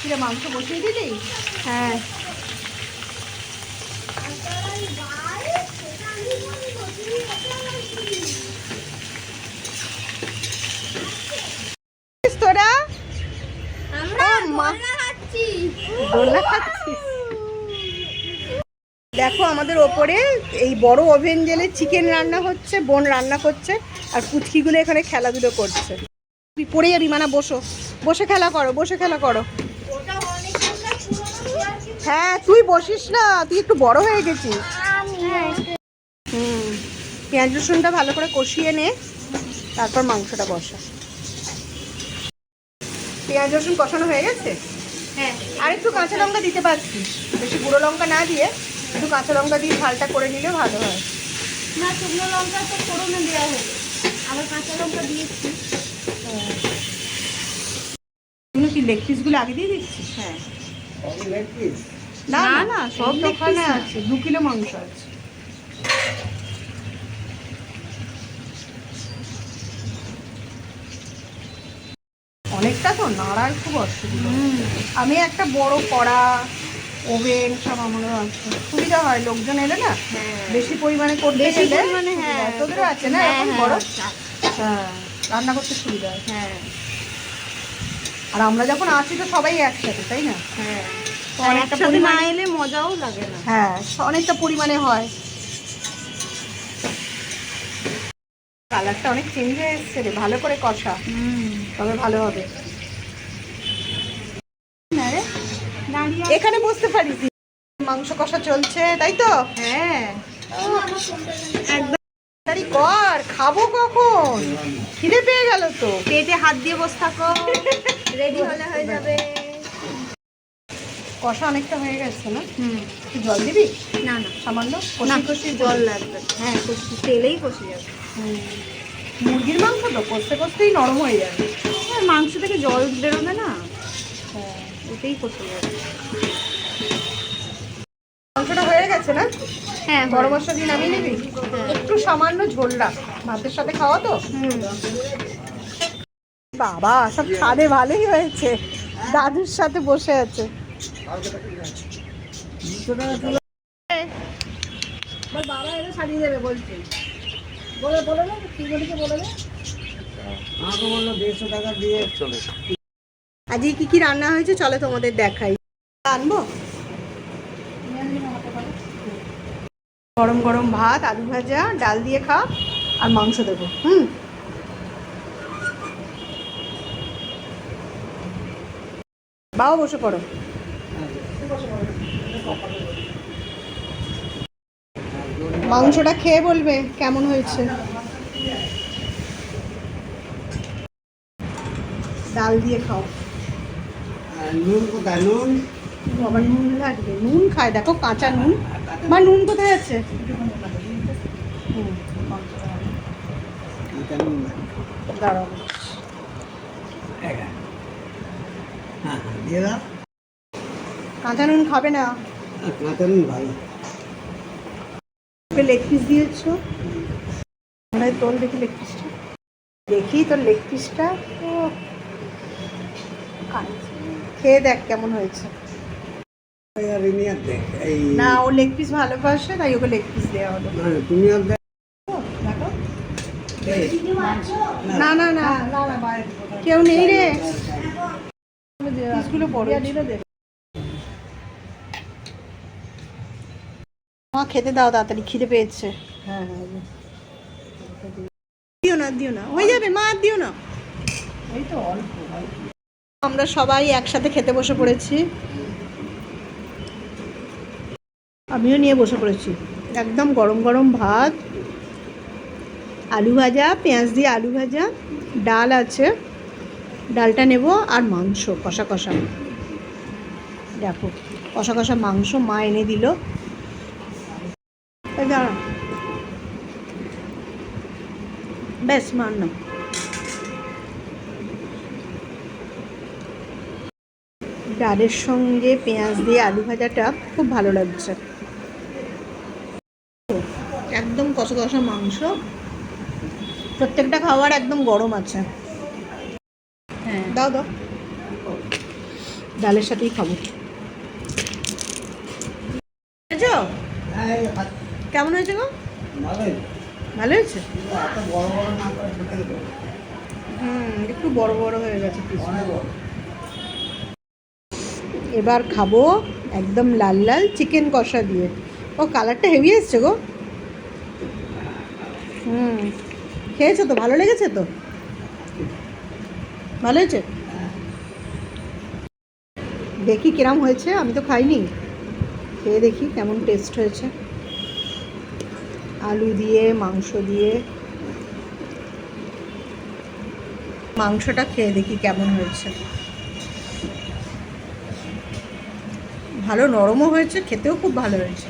কিরে মাংস বসিয়ে দিলি? হ্যাঁ। তোরা? মা। দোলনা খাচ্ছিস। দেখো আমাদের ওপরে এই বড় ওভেন জেলে চিকেন রান্না হচ্ছে বোন রান্না করছে আর পুচকিগুলো এখানে খেলাধুলো করছে। পড়ে যাবি মানে বসো। বসে খেলা করো বসে খেলা করো। হ্যাঁ তুই বসিস না তুই একটু বড় হয়ে গেছিস। হ্যাঁ হুম পেঁয়াজ রসুনটা ভালো করে কষিয়ে নে তারপর মাংসটা বসা। পেঁয়াজ রসুন কষানো হয়ে গেছে? হ্যাঁ। আর একটু কাঁচা লঙ্কা দিতে পারছিস বেশি গুঁড়ো লঙ্কা না দিয়ে একটু কাঁচা লঙ্কা দিয়ে ঝালটা করে নিলে ভালো হয়। না শুকনো লঙ্কা তো ফোড়নে দেওয়া হবে আবার কাঁচা লঙ্কা দিয়েছি। এগুলো কি লেগ পিসগুলো আগে দিয়ে দিচ্ছিস? হ্যাঁ। না, না না, সব এই তো ওখানে piece না। আছে দু কিলো মাংস আছে। অনেকটা তো নাড়ার খুব অসুবিধা। আমি একটা বড় কড়া ওভেন সব আমারও আছে। সুবিধা হয় লোকজন এলে না হ্যাঁ। বেশি পরিমাণে করতে গেলে হ্যাঁ। তোদেরও আছে না? হ্যাঁ, হ্যাঁ, বড়? আচ্ছা। হ্যাঁ রান্না করতে সুবিধা হয়। হ্যাঁ। আর আমরা যখন আছি তো সবাই একসাথে তাই না? হ্যাঁ। অনেকটা একসাথে পরিমাণে এলে মজাও লাগে না। হ্যাঁ অনেকটা পরিমাণে হয়। কালারটা অনেক চেঞ্জ হয়ে এসছে রে ভালো করে কষা। তবে ভালো হবে। এখানে বসতে পারিস মাংস কষা চলছে তাই তো? হ্যাঁ। একদম তাড়াতাড়ি কর খাব কখন? খিদে পেয়ে গেল তো। পেটে হাত দিয়ে বসে থাকো। রেডি হলে হয়ে যাবে। কষা অনেকটা হয়ে গেছে না? হুম। জল দিবি? না না। সামান্য কষি কষি জল। লাগবে। হ্যাঁ কষি তেলেই কষে যাবে। মুরগির মাংস তো কষতে কষতেই নরম হয়ে যাবে। আর মাংস থেকে জল বেরোবে না। হ্যাঁ। ওতেই কষে যাবে। মাংসটা হয়ে গেছে না? হ্যাঁ বড় মশলা দিয়ে নামিয়ে নিবি? একটু সামান্য ঝোল রাখ। ভাতের সাথে খাওয়া তো? বাবা সব ছাদে ভালোই হয়েছে। দাদুর সাথে বসে আছে। বাবা এলে সারিয়ে দেবে বলছে। বলে বলে না কি বলে না। আমাকে বলল দেড়শো টাকা দিয়ে চলে আজকে কি কি রান্না হয়েছে চলে তোমাদের দেখাই। আনব? গরম গরম ভাত আলু ভাজা ডাল দিয়ে খা আর মাংস দেবো হুম? বাবা বসে পড়ো। মাংসটা খেয়ে বলবে কেমন হয়েছে। ডাল দিয়ে খাও। নুন কোথায়? নুন? আবার নুন লাগবে। নুন খায় দেখো কাঁচা নুন। মা নুন কোথায় আছে? কাঁচা নুন দাঁড়াও। হ্যাঁ হ্যাঁ কাঁচা নুন খাবে না। কাঁচা নুন ভালো। লেগ পিস দিয়েছ মনে হয় তোর দেখি লেগ পিসটা দেখি তোর লেগ পিসটা খেয়ে দেখ কেমন হয়েছে আর ইনি আর দেখ এই না ও লেগ পিস ভালোবাসে তাই ওকে লেগ পিস দেওয়া হলো তুমি দেখ দেখো এই, না না না কেউ নেই রে পিসগুলো বড় মা খেতে দাও তাড়াতাড়ি খিদে পেয়েছে হ্যাঁ হ্যাঁ দিও না দিও না হয়ে যাবে মা আর দিও না এই তো অল্প। আমরা সবাই একসাথে খেতে বসে পড়েছি। আমিও নিয়ে বসে পড়েছি। একদম গরম গরম ভাত আলু ভাজা পেঁয়াজ দিয়ে আলু ভাজা ডাল আছে। ডালটা নেব আর মাংস কষা কষা। দেখো কষা কষা মাংস মা এনে দিল। দাঁড়া ব্যাস মার ডালের সঙ্গে পেঁয়াজ দিয়ে আলু ভাজাটা খুব ভালো লাগছে। একদম কষা কষা মাংস। প্রত্যেকটা খাবার একদম গরম আছে। হ্যাঁ। দাও দাও। ডালের সাথেই খাব। কেমন হয়েছে গো? ভালো হয়েছে। হুম একটু বড় বড় হয়ে গেছে এবার খাব একদম লাল লাল চিকেন কষা দিয়ে। ও কালারটা হেভি এসছে গো। হুম খেয়েছো তো? ভালো লেগেছে তো? ভালো হয়েছে? দেখি কিরাম হয়েছে আমি তো খাইনি। খেয়ে দেখি কেমন টেস্ট হয়েছে। আলু দিয়ে, মাংস দিয়ে। মাংসটা খেয়ে দেখি কেমন হয়েছে। ভালো নরমও হয়েছে, খেতেও খুব ভালো হয়েছে।